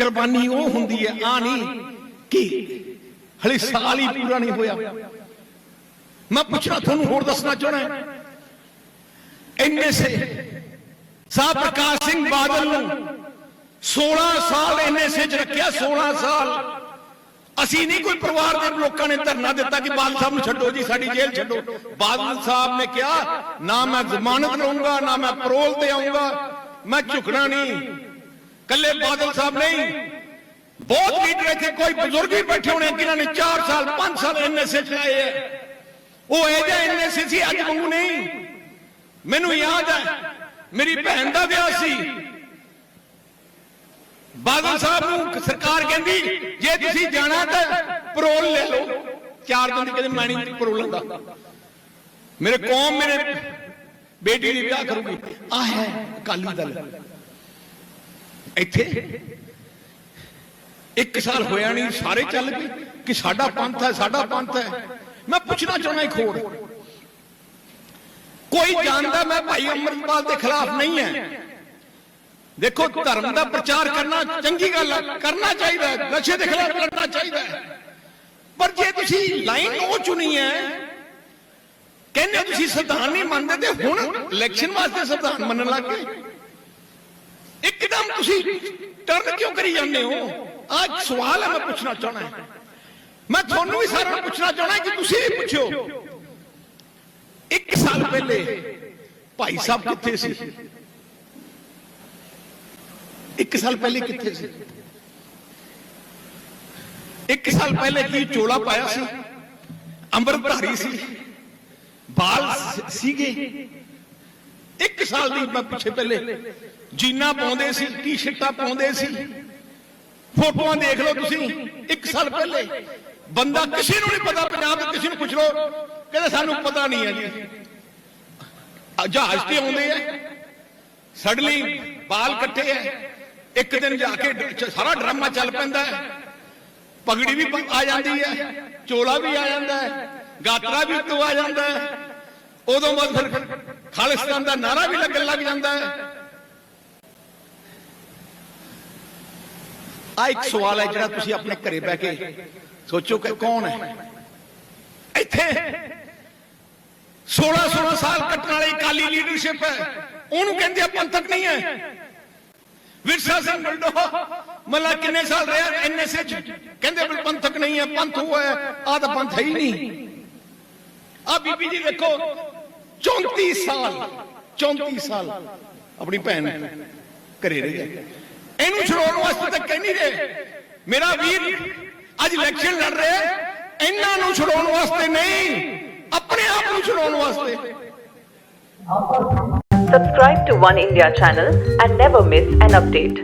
ਕੁਰਬਾਨੀ ਉਹ ਹੁੰਦੀ ਹੈ ਆ ਨਹੀਂ ਕਿ ਹਲੇ ਸਾਲ ਹੀ ਪੂਰਾ ਨਹੀਂ ਹੋਇਆ। ਮੈਂ ਪੁੱਛਣਾ ਤੁਹਾਨੂੰ ਹੋਰ ਦੱਸਣਾ ਚਾਹਣਾ ਇੰਨੇ ਸੇ ਸਾਹ ਪ੍ਰਕਾਸ਼ ਸਿੰਘ ਬਾਦਲ ਨੂੰ 16 ਸਾਲ ਇੰਨੇ ਸੇ ਚ ਰੱਖਿਆ 16 ਸਾਲ। ਅਸੀਂ ਨਹੀਂ ਕੋਈ ਪਰਿਵਾਰ ਦੇ ਲੋਕਾਂ ਨੇ ਧਰਨਾ ਦਿੱਤਾ ਕਿ ਬਾਦਲ ਸਾਹਿਬ ਨੂੰ ਛੱਡੋ ਜੀ, ਸਾਡੀ ਜੇਲ੍ਹ ਛੱਡੋ। ਬਾਦਲ ਸਾਹਿਬ ਨੇ ਕਿਹਾ, ਨਾ ਮੈਂ ਜ਼ਮਾਨਤ ਲਊਂਗਾ, ਨਾ ਮੈਂ ਪਰੋਲ ਤੇ ਆਉਂਗਾ ਮੈਂ ਝੁਕਣਾ ਨਹੀਂ। ਕੱਲੇ ਬਾਦਲ ਸਾਹਿਬ ਨਹੀਂ। ਬਹੁਤ ਲੀਡਰ ਇੱਥੇ ਕੋਈ ਬਜ਼ੁਰਗ ਵੀ ਬੈਠੇ ਹੋਣੇ ਜਿਨ੍ਹਾਂ ਨੇ 4 ਸਾਲ 5 ਸਾਲ ਐਨਐਸਏ ਚਲਾਏ ਹੈ ਉਹ ਇਹ ਜਿਹਾ ਐਨਐਸਏ ਸੀ ਅੱਜ ਵਾਂਗੂ ਨਹੀਂ। ਮੈਨੂੰ ਯਾਦ ਹੈ ਮੇਰੀ ਭੈਣ ਦਾ ਵਿਆਹ ਸੀ। ਬਾਦਲ ਸਾਹਿਬ ਨੂੰ ਸਰਕਾਰ ਕਹਿੰਦੀ ਜੇ ਤੁਸੀਂ ਜਾਣਾ ਤਾਂ ਪਰੋਲ ਲੈ ਲਓ। ਚਾਰ ਦਿਨ ਦੀ ਕਹਿੰਦੇ ਮੈਂ ਨਹੀਂ ਪਰੋਲ ਲੈਂਦਾ ਮੇਰੇ ਕੌਮ ਮੇਰੇ ਬੇਟੀ ਦੀ ਵਿਆਹ ਕਰੂਗੀ। ਆ ਹੈ ਅਕਾਲੀ ਦਲ। ਇੱਥੇ। ਇੱਕ ਸਾਲ ਹੋਇਆ ਨਹੀਂ, ਸਾਰੇ ਚੱਲ ਗਏ ਕਿ ਸਾਡਾ ਪੰਥ ਹੈ, ਸਾਡਾ ਪੰਥ ਹੈ। ਮੈਂ ਪੁੱਛਣਾ ਚਾਹੁੰਦਾ ਇੱਕ ਹੋਰ। ਕੋਈ ਜਾਣਦਾ ਮੈਂ ਭਾਈ ਅਮਰਪਾਲ ਦੇ ਖਿਲਾਫ ਨਹੀਂ ਹੈ। ਦੇਖੋ, ਧਰਮ ਦਾ ਪ੍ਰਚਾਰ ਕਰਨਾ ਚੰਗੀ ਗੱਲ ਹੈ ਕਰਨਾ ਚਾਹੀਦਾ ਹੈ, ਨਸ਼ੇ ਦੇ ਖਿਲਾਫ ਲੜਨਾ ਚਾਹੀਦਾ ਹੈ। ਪਰ ਜੇ ਤੁਸੀਂ ਲਾਈਨ ਉਹ ਚੁਣੀ ਹੈ, ਕਹਿੰਦੇ ਤੁਸੀਂ ਸੰਵਿਧਾਨ ਨਹੀਂ ਮੰਨਦੇ ਤੇ ਹੁਣ ਇਲੈਕਸ਼ਨ ਵਾਸਤੇ ਸੰਵਿਧਾਨ ਮੰਨਣ ਲੱਗ ਗਏ। ਇੱਕਦਮ ਤੁਸੀਂ ਟਰਨ ਕਿਉਂ ਕਰੀ ਜਾਂਦੇ ਹੋ ਅੱਜ ਸਵਾਲ ਹੈ ਮੈਂ ਪੁੱਛਣਾ ਚਾਹਣਾ ਹੈ ਮੈਂ ਤੁਹਾਨੂੰ ਵੀ ਸਾਰਿਆਂ ਨੂੰ ਪੁੱਛਣਾ ਚਾਹਣਾ ਕਿ ਤੁਸੀਂ ਵੀ ਪੁੱਛੋ ਇੱਕ ਸਾਲ ਪਹਿਲੇ ਭਾਈ ਸਾਹਿਬ ਕਿੱਥੇ ਸੀ ਇੱਕ ਸਾਲ ਪਹਿਲੇ ਕਿੱਥੇ ਸੀ ਇੱਕ ਸਾਲ ਪਹਿਲੇ ਕੀ ਚੋਲਾ ਪਾਇਆ ਸੀ ਅੰਮ੍ਰਿਤਧਾਰੀ ਸੀ ਬਾਲ ਸ- ਸੀਗੇ ਇੱਕ ਸਾਲ ਦੀ ਮੈਂ ਪਿੱਛੇ ਪਹਿਲੇ ਜੀਨਾ ਪਾਉਂਦੇ ਸੀ, ਟੀ-ਸ਼ਰਟਾਂ ਪਾਉਂਦੇ ਸੀ। ਫੋਟੋਆਂ ਦੇਖ ਲਓ ਤੁਸੀਂ, ਇੱਕ ਸਾਲ ਪਹਿਲੇ। ਬੰਦਾ ਕਿਸੇ ਨੂੰ ਨਹੀਂ ਪਤਾ, ਪੰਜਾਬ ਦੇ ਕਿਸੇ ਨੂੰ ਪੁੱਛ ਲਓ, ਕਹਿੰਦੇ ਸਾਨੂੰ ਪਤਾ ਨਹੀਂ ਹੈ ਜੀ। ਜਹਾਜ਼ ਤੇ ਆਉਂਦੇ ਆ। ਸਡਲੀ ਬਾਲ ਕੱਟੇ ਆ। ਇੱਕ ਦਿਨ ਜਾ ਕੇ ਸਾਰਾ ਡਰਾਮਾ ਚੱਲ ਪੈਂਦਾ ਹੈ। ਪਗੜੀ ਵੀ ਆ ਜਾਂਦੀ ਹੈ, ਚੋਲਾ ਵੀ ਆ ਜਾਂਦਾ ਹੈ, ਗਾਤਰਾ ਵੀ ਉੱਤੋਂ ਆ ਜਾਂਦਾ ਹੈ। ਉਦੋਂ ਬਾਅਦ ਫਿਰ ਖਾਲਿਸਤਾਨ ਦਾ ਨਾਰਾ ਵੀ ਲੱਗਣ ਲੱਗ ਜਾਂਦਾ ਹੈ। ਆ ਇੱਕ ਸਵਾਲ ਹੈ ਜਿਹੜਾ ਤੁਸੀਂ ਆਪਣੇ ਘਰੇ ਬਹਿ ਕੇ ਸੋਚੋ ਕਿ ਕੌਣ ਹੈ? ਇੱਥੇ 16 16 ਸਾਲ ਕੱਟਣ ਵਾਲੀ ਕਾਲੀ ਲੀਡਰਸ਼ਿਪ ਹੈ। ਉਹਨੂੰ ਕਹਿੰਦੇ ਆ ਪੰਥਕ ਨਹੀਂ ਹੈ। ਵਿਰਸਾ ਸਿੰਘ ਬਲਡੋ ਮੱਲਾ ਕਿੰਨੇ ਸਾਲ ਰਿਹਾ ਐਨਐਸਏ ਚ ਕਹਿੰਦੇ ਵੀ ਪੰਥਕ ਨਹੀਂ ਹੈ, ਪੰਥ ਹੋਇਆ ਹੈ ਆ ਤਾਂ ਪੰਥ ਹੈ ਹੀ ਨਹੀਂ। ਆ ਬੀਬੀ ਜੀ ਦੇਖੋ 34 ਸਾਲ 34 ਸਾਲ ਆਪਣੀ ਭੈਣ ਘਰੇ ਰਹੀ ਇਹਨੂੰ ਛਡਾਉਣ ਵਾਸਤੇ ਤਾਂ ਕਹਿੰਦੀ ਰਹੇ। ਮੇਰਾ ਵੀਰ, ਅੱਜ ਇਲੈਕਸ਼ਨ ਲੜ ਰਿਹਾ ਇਹਨਾਂ ਨੂੰ ਛਡਾਉਣ ਵਾਸਤੇ ਨਹੀਂ, ਆਪਣੇ ਆਪ ਨੂੰ ਛਡਾਉਣ ਵਾਸਤੇ। Subscribe to One India channel and never miss an update.